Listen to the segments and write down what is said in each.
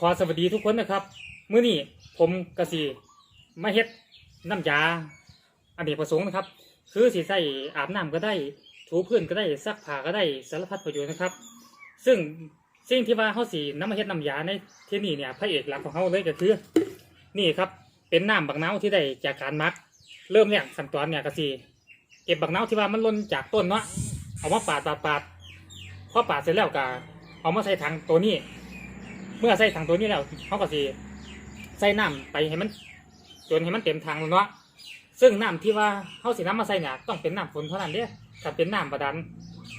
ขอสวัสดีทุกคนนะครับมื้อนี้ผมกสิมาเฮ็ดน้ำยาอเนกประสงค์นะครับ คือสิใส่อาบน้ำก็ได้ ถูพื้นก็ได้ซักผ้าก็ได้สารพัดประโยชน์นะครับ ซึ่งสิ่งที่ว่าเขาสีน้ำมาเฮ็ดน้ำยาในที่นี่เนี่ยพระเอกหลักของเขาเลยก็คือ นี่ครับเป็นน้ำบักน้าวที่ได้จากการมัก เริ่มแรกขั้นตอนเนี่ยกสิเก็บบักน้าวที่ว่ามันล่นจากต้นเนาะเอามาปาดปาดปาดพอปาดเสร็จแล้วก็เอามาใส่ถังตัวนี้ เมื่อใส่ถังตัวนี้แล้วเขาก็สิใส่น้ำไปให้มัน จนให้มันเต็มถังแล้วเนาะซึ่งน้ำที่ว่าเขาสิน้ำมาใส่เนี่ยต้องเป็นน้ำฝนเท่านั้นเด้อถ้าเป็นน้ำบาดาล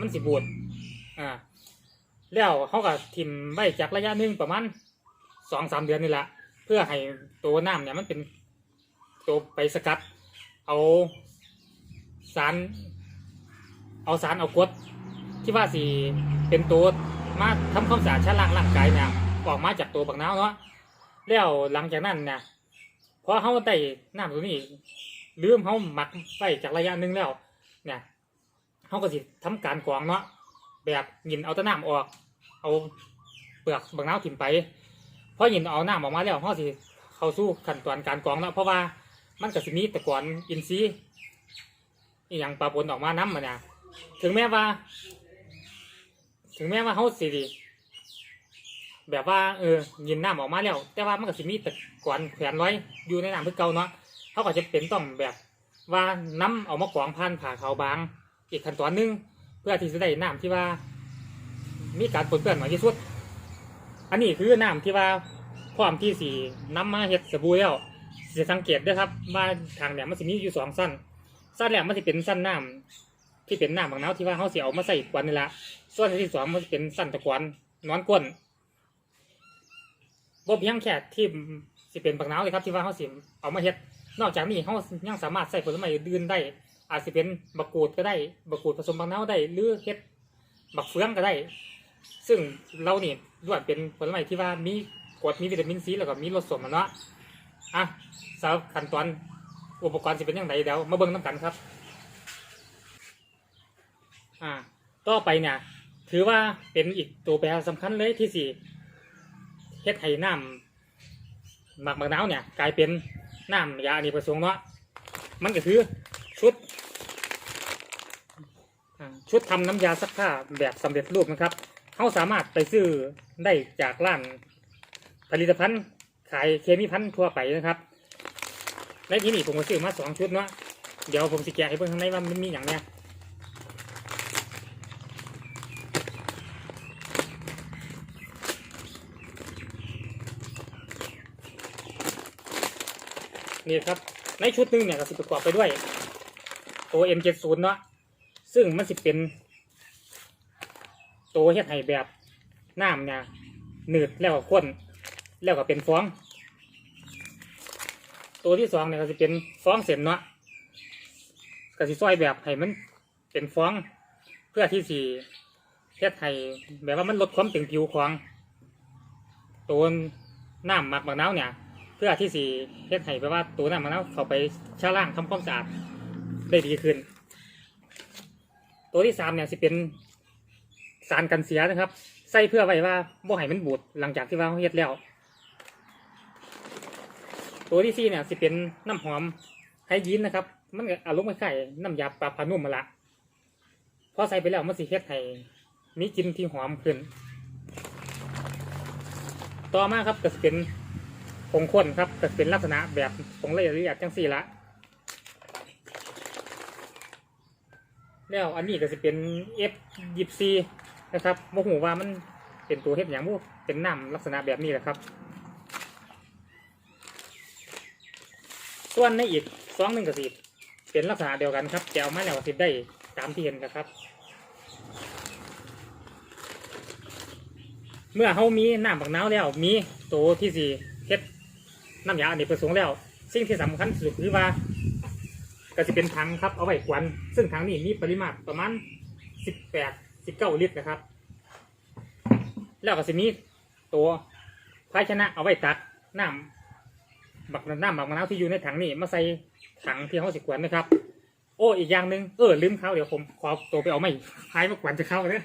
มันสิบูดอ่าแล้วเขาก็ทิมไว้จากระยะหนึ่งประมาณสองสามเดือนนี่แหละเพื่อให้ตัวน้ำเนี่ยมันเป็นตัวไปสกัด เอาสาร เอาสารเอากรดที่ว่าสิเป็นตัวมาทำความสะอาดชั้นล่างร่างกายเนี่ย ออกมาจากตัวบักน้าวเนาะแล้วหลังจากนั้นเนี่ยพอเขาได้น้ำตัวนี้ลืมเขาหมักไว้จากระยะหนึ่งแล้ว เนี่ยเขาก็สิทำการกรองเนาะแบบยินเอาต้น้ำออก เอาเปลือกบักน้าถิ่มไปพอยินเอาน้ำออกมาแล้วเขาสิเข้าสู่ขั้นตอนการกรองเนาะเพราะว่ามันก็สิมีตะกอนอินทรีย์อหย่างปะปนออกมาน้ำมันเนี่ยถึงแม้ว่า ถึงแม้ว่าเขาสิดี แบบว่าเออยินน้ำออกมาแล้ว แต่ว่ามันก็สิมีตะกอนแขวนไว้อยู่ในน้ำเพื่อเก่าเนาะเขาก็จะเป็นต้องแบบว่าน้ำเอามากรองผ่านผ่าเขาบาง อีกขั้นตอนหนึงเพื่อที่จะได้น้ำที่ว่า มีการปนเปื้อนน้อยที่สุด อันนี้คือน้ำที่ว่าพร้อมที่สีน้ำมาเฮ็ดสบู่แล้วจะสังเกตด้วยครับว่าทางเนี่ยมันจะมีอยู่สองสั้นสั้นแรกมันจะเป็นสั้นน้ำที่เป็นน้ำบางน้ำที่ว่าเขาเสียเอามาใส่กวนนี่แหละส่วนที่สองมันจะเป็นสั้นตะกวนนอนก้น บ่เพียงแค่ที่สิเป็นบางน้ำเลยครับที่ว่าเขาสิเอามาเฮ็ด นอกจากนี้เขายังสามารถใส่ผลไม้อื่นได้ อาจจะเป็นบักกูดก็ได้บักกูดผสมบางน้ำได้หรือเฮ็ดบักเฟืองก็ได้ ซึ่งเรานี่ล้วนเป็นผลไม้ที่ว่ามีกรดมีวิตามินซีแล้วก็มีรสสมอะเนาะอะสาวขั้นตอนอุปกรณ์จะเป็นยังไงเดี๋ยวมาเบิ่งน้ำกันครับอ่าต่อไปเนี่ยถือว่าเป็นอีกตัวแปรสำคัญเลยที่สี่ เฮ็ดให้น้ำหมักมะนาวเนี่ย กลายเป็นน้ำยาอเนกประสงค์เนาะมันก็คือชุดชุดทำน้ำยาซักผ้าแบบสำเร็จรูปนะครับเขาสามารถไปซื้อได้จากร้านผลิตภัณฑ์ขายเคมีภัณฑ์ทั่วไปนะครับในที่นี่ผมก็ซื้อมาสองชุดเนาะเดี๋ยวผมสิแกะให้เพื่อนข้างในว่ามันมีอย่างเนี้ย นี่ครับ ในชุดนึงเนี่ยก็สิประกอบไปด้วย ตัว M70 เนาะซึ่งมันสิเป็น ตัวเฮ็ดให้แบบน้ำเนี่ยหนืดแล้วก็ข้นแล้วก็เป็นฟอง ตัวที่สองเนี่ยก็จะเป็นฟองเส้นเนาะก็สิซอยแบบให้มันเป็นฟองเพื่อที่สี่เฮ็ดให้แบบว่ามันลดความตึงผิวของตัวน้ำหมักมะนาวเนี่ย พื่อที่สีเฮ็ดให้แบบว่าตัวน้ำมะนาวเข้าไปชะล่างทำความสะอาดได้ดีขึ้น ตัวที่สามเนี่ยสิเป็นสารกันเสียนะครับ ใส่เพื่อไว้ว่าบ่ให้มันบูดหลังจากที่ว่าเราเฮ็ดแล้ว ตัวที่สี่เนี่ยสิเป็นน้ำหอมไฮยีนนะครับ มันอารมณ์คล้ายๆน้ำยาปลาพานุ่มมาละพอใส่ไปแล้วมันสิเฮ็ดให้มีกลิ่นที่หอมขึ้น ต่อมาครับก็จะเป็น ผงข้นครับก็จะเป็นลักษณะแบบผงละเอียดจังสี่ละแล้วอันนี้ก็จะเป็น F ยิบซีนะครับโมโหว่ามันเป็นตัวเฮ็ดอย่างโมเป็นน้ำลักษณะแบบนี้แหละครับ ส่วนในอีกซองหนึ่งก็สิเป็นลักษณะเดียวกันครับแกวมาแล้วสิบได้ตามที่เห็นนะครับ เมื่อเขามีน้ำบักน้าวแล้วมีตัวที่สี่เฮ็ด น้ำยาอเนกประสงค์แล้ว สิ่งที่สำคัญที่สุดคือว่าก็จะเป็นถังครับเอาไว้กวนซึ่งถังนี้มีปริมาตรประมาณสิบแปดสิบเก้าลิตรนะครับ แล้วก็จะมีตัวภาชนะเอาไว้ตักน้ำบักน้ำบักมะนาวที่อยู่ในถังนี่มาใส่ถังที่เขาสิกวนนะครับ โอ้อีกอย่างหนึ่งเออลืมเขาเดี๋ยวผมขอตัวไปเอาไม่พายมากวนจะเข้าเลย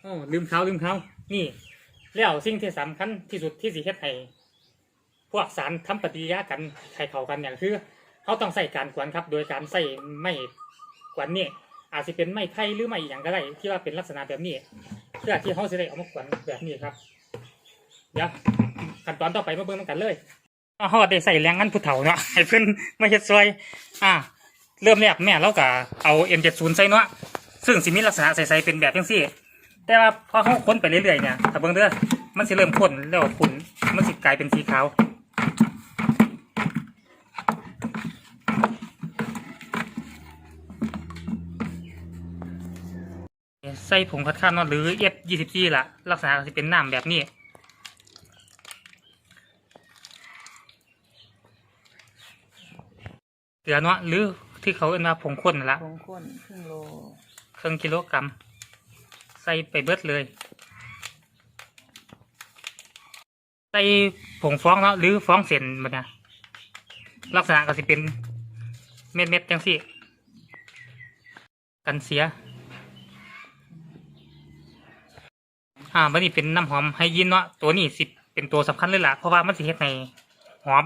โอ้ลืมเขาลืมเขานี่ แล้วสิ่งที่สำคัญที่สุดที่สิเฮ็ดให้ พวกสารทำปฏิกิริยากันไข่เข้ากันอย่างคือเขาต้องใส่การกวนครับ โดยการใส่ไม้กวนนี่อาจจะเป็นไม้ไผ่หรือไม้อหย่างก็ได้ที่ว่าเป็นลักษณะแบบนี้เพื่อที่เขาจะได้เอามากวนแบบนี้ครับเดี๋ยวขั้นตอนต่อไปมาเบิ่งนำกันเลยเขาได้ใส่แรงงานผู้เฒ่าเนาะให้เพื่อนมาเฮ็ดซอย อ่า เริ่มแรกแม่เราก็เอา M70 ใส่เนาะซึ่งสิมีลักษณะใสๆเป็นแบบจังซี่ แต่ว่าพอเขาค้นไปเรื่อยๆเนี่ยถ้าเบิ่งเด้อมันสิเริ่มข้นแล้วขุ่นมันสิกลายเป็นสีขาว ใส่ผงคัดค้านเนาะหรือ F24 ล่ะลักษณะก็สิเป็นน้ำแบบนี้เกลือเนาะหรือที่เขาเรียกว่าผงข้นนั่นละผงข้นครึ่งโลครึ่งกิโลกรัมใส่ไปเบิดเลย ใส่ผงฟองเนาะหรือฟองเส้นแบบเนี้ยลักษณะก็สิเป็นเม็ดเม็ดๆจังสิกันเสีย อ่ามันนี่เป็นน้ำหอมให้ยินเนาะตัวนี้สิเป็นตัวสำคัญเลยล่ะเพราะว่ามันสิเฮ็ดให้หอม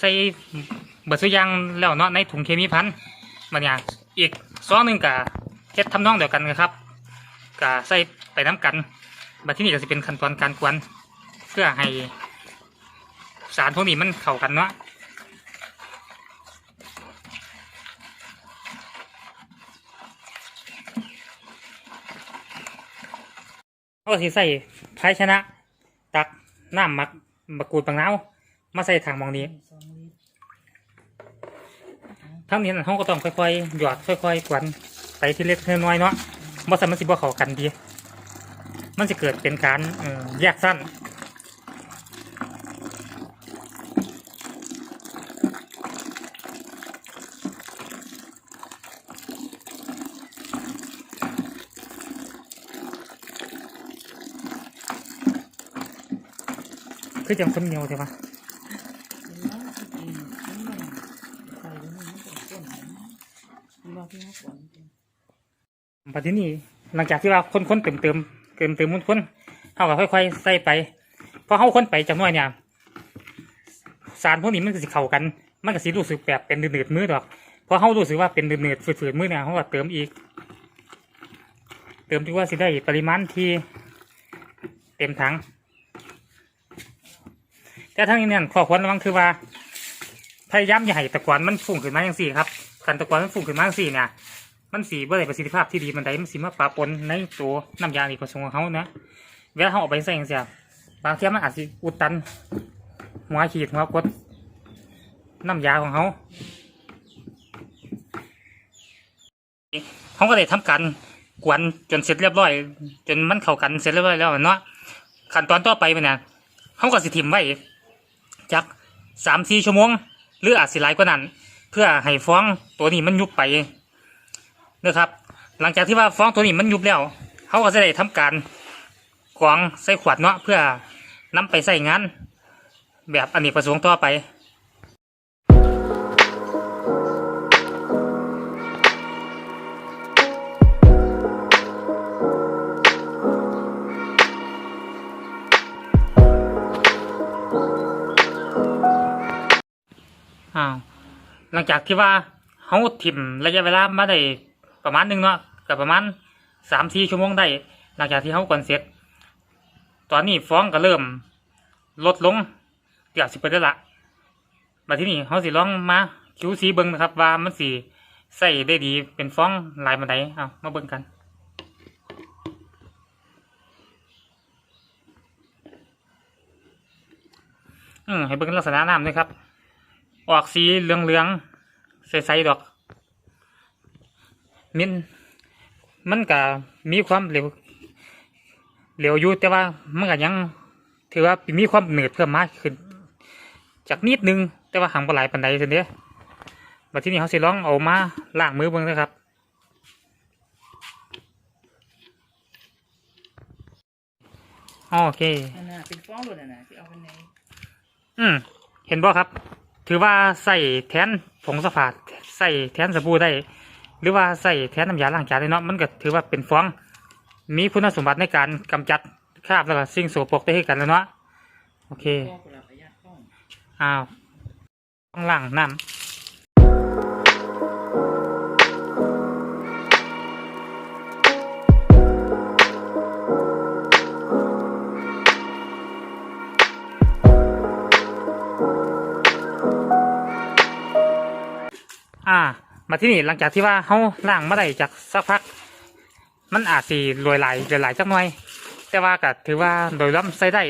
ใส่เบิดสุยางแล้วเนาะในถุงเคมีพันมันเนี่ยอีกซองหนึ่งกับเฮ็ดทำนองเดียวกันนะครับกับใส่ไปน้ำกันบัดที่นี่ก็จะเป็นขั้นตอนการกวนเพื่อให้สารพวกนี้มันเข้ากันเนาะ เอาสิใส่ภาชนะ ตักน้ำหมักมะกรูดปังนาวมาใส่ถังมองนี้สองลิตรทั้งนี้เราก็ต้องค่อยๆหยอดค่อยๆกวนไปทีเล็กทีน้อยเนาะบ่สันมันสิบ่เข้ากันดี มันจะเกิดเป็นการแยกสั้น คือจังคนเหนียวใช่ปะเป็นน้ำที่กินนี่มันใส่แล้วมันที่เขาขวนจริงปัจจุบันนี้หลังจากที่ว่าคนๆเติมเติมเติมเติมมุนคนเขาก็ค่อยๆใส่ไปพอเขาคนไปจังน้อยเนี่ยสารพวกนี้มันก็สิเข้ากัน มันก็สิรู้สึกแบบเป็นหนืดมือดอกพอเขารู้สึกว่าเป็นหนืดๆฝืดๆมือเนี่ยเขาก็เติมอีก เติมที่ว่าสิได้ปริมาณที่เต็มถัง แต่ทั้งนี้เนี่ยข้อควรระวังคือว่า พยายามอย่าให้ตะกอนมันฟุ้งขึ้นมาอย่างสี่ครับคันตะกอนมันฟุ้งขึ้นมาอย่างสี่เนี่ยมันสีบ่ได้ประสิทธิภาพที่ดีมันได้มันสีมาปะปนในตัวน้ำยาอีกผสมของเขานะเวลาเขาเอาไปใส่จังซี่ยบางเทีมันอาจสิอุดตันหัวขีดหัวกดน้ำยาของเขาเขาก็เลยทำการกวนจนเสร็จเรียบร้อย จนมันเข้ากันเสร็จเรียบร้อยแล้วเนาะขั้นตอนต่อไปมันเนี่ยเขาก็สิถิมไว้ จักสามสี่ชั่วโมง หรืออาจสิหลายกว่านั้น เพื่อให้ฟองตัวนี้มันยุบไปนะครับ หลังจากที่ว่าฟองตัวนี้มันยุบแล้วเขาก็จะได้ทำการกรองใส่ขวดเนาะเพื่อนำไปใส่งาน แบบอเนกประสงค์ต่อไป อ้าหลังจากที่ว่าเขาถิ่มระยะเวลามาได้ประมาณหนึงเนาะกับประมาณสามสี่ชั่วโมงได้ หลังจากที่เขากวนเสร็จ ตอนนี้ฟองก็เริ่มลดลงเกือบสิบเปอร์เซ็นต์ละมาที่นี่เขาสิลองมาคิวสีเบิ้งนะครับ ว่ามันสีใส่ได้ดีเป็นฟองลายมันไดเอามาเบิ้งกันอืมให้เบิ้งลักษณะน้ำด้วยครับ ออกสีเหลืองๆใสๆดอก มินมันก็มีความเหลวเหลวอยู่แต่ว่ามันก็ยัง ถือว่ามีความหนืดเพิ่มมากขึ้น จากนิดนึง แต่ว่าหางปลายปันใดเสียเด้อบัดที่นี่เขาสิลองเอามาล้างมือเบิ่งนะครับโอเคนั่นน่ะเป็นฟองหลุดน่ะนะที่เอาไปในอืม เห็นบ่ครับ ถือว่าใส่แทนผงสะพาดใส่แทนสบู่ได้ หรือว่าใส่แทนน้ำยาล้างจานได้เนาะมันก็ถือว่าเป็นฟอง มีคุณสมบัติในการกำจัดคราบแล้วก็สิ่งโสโปรกได้ให้กันแล้วเนาะโอเคองอ้าวต้องล้างน้ำ อ่า มาที่นี่หลังจากที่ว่าเขาล้างมาได้จากสักพัก มันอาจสีรวยไหลรวยไหลจักหน่อย แต่ว่าก็ถือว่าโดยรวมใช้ได้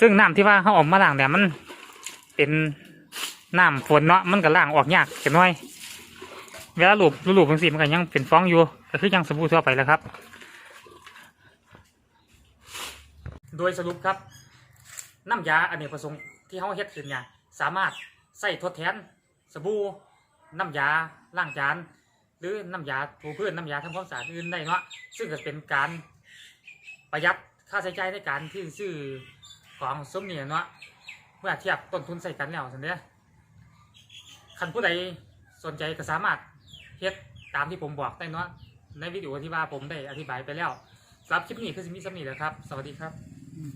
ซึ่งน้ำที่ว่าเขาออกมาล้างเนี่ยมันเป็นน้ำฝนเนาะมันก็ล้างออกยากจักหน่อยเวลาหลูบหลูบบางสีมันก็ยังเป็นฟองอยู่ก็คือยังสบู่ทั่วไปแล้วครับ โดยสรุปครับ น้ำยาอเนกประสงค์ที่เขาเฮ็ดขึ้นเนี่ยสามารถใส่ทดแทนสบู่น้ำยาล้างจานหรือน้ำยาถูพื้นน้ำยาทำความสะอาดอื่นได้เนาะซึ่งก็เป็นการประหยัดค่าใช้จ่ายในการที่ซื้อของสมเนี่ยเนาะเมื่อเทียบต้นทุนใส่กันแล้วสันเดียคันผู้ใดสนใจก็สามารถเฮ็ดตามที่ผมบอกได้เนาะในวิดีโอที่ว่าผมได้อธิบายไปแล้วสำหรับคลิปนี้คือสิมีสำนีแล้วครับ สวัสดีครับ